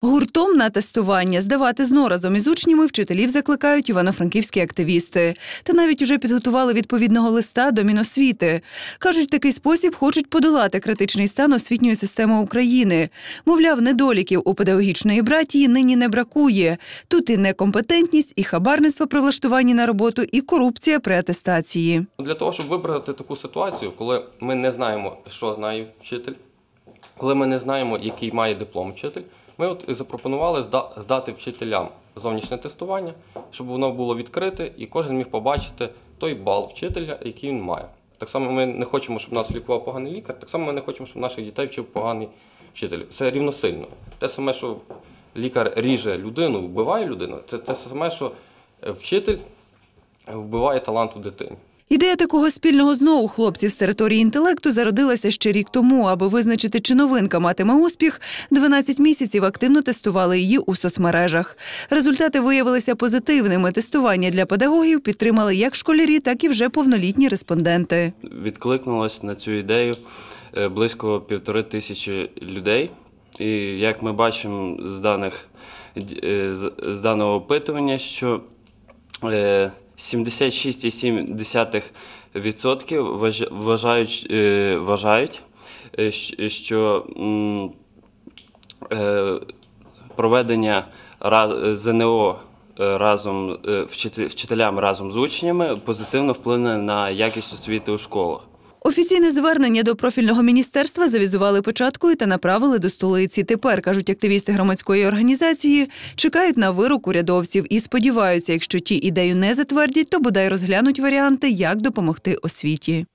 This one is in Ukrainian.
Гуртом на тестування здавати ЗНО разом із учнями вчителів закликають івано-франківські активісти. Та навіть уже підготували відповідного листа до Міносвіти. Кажуть, такий спосіб хочуть подолати критичний стан освітньої системи України. Мовляв, недоліків у педагогічної братії нині не бракує. Тут і некомпетентність, і хабарництво при влаштуванні на роботу, і корупція при атестації. Для того, щоб вибрати таку ситуацію, коли ми не знаємо, що знає вчитель, коли ми не знаємо, який має диплом вчитель, ми от запропонували здати вчителям зовнішнє тестування, щоб воно було відкрите і кожен міг побачити той бал вчителя, який він має. Так само ми не хочемо, щоб нас лікував поганий лікар, так само ми не хочемо, щоб наших дітей вчив поганий вчитель. Це рівносильно. Те саме, що лікар ріже людину, вбиває людину, це те саме, що вчитель вбиває талант у дитині. Ідея такого спільного ЗНО у хлопців з території інтелекту зародилася ще рік тому. Аби визначити, чи новинка матиме успіх, 12 місяців активно тестували її у соцмережах. Результати виявилися позитивними. Тестування для педагогів підтримали як школярі, так і вже повнолітні респонденти. Відкликнулось на цю ідею е, близько півтори тисячі людей. І як ми бачимо з даних е, з даного опитування, що е, 76,7% вваж- вважають, е, вважають, е, що е, проведення ЗНО разом вчителям разом з учнями позитивно вплине на якість освіти у школах. Офіційне звернення до профільного міністерства завізували початкою та направили до столиці. Тепер кажуть активісти громадської організації, чекають на вирок урядовців і сподіваються, якщо ті ідею не затвердять, то бодай розглянуть варіанти, як допомогти освіті.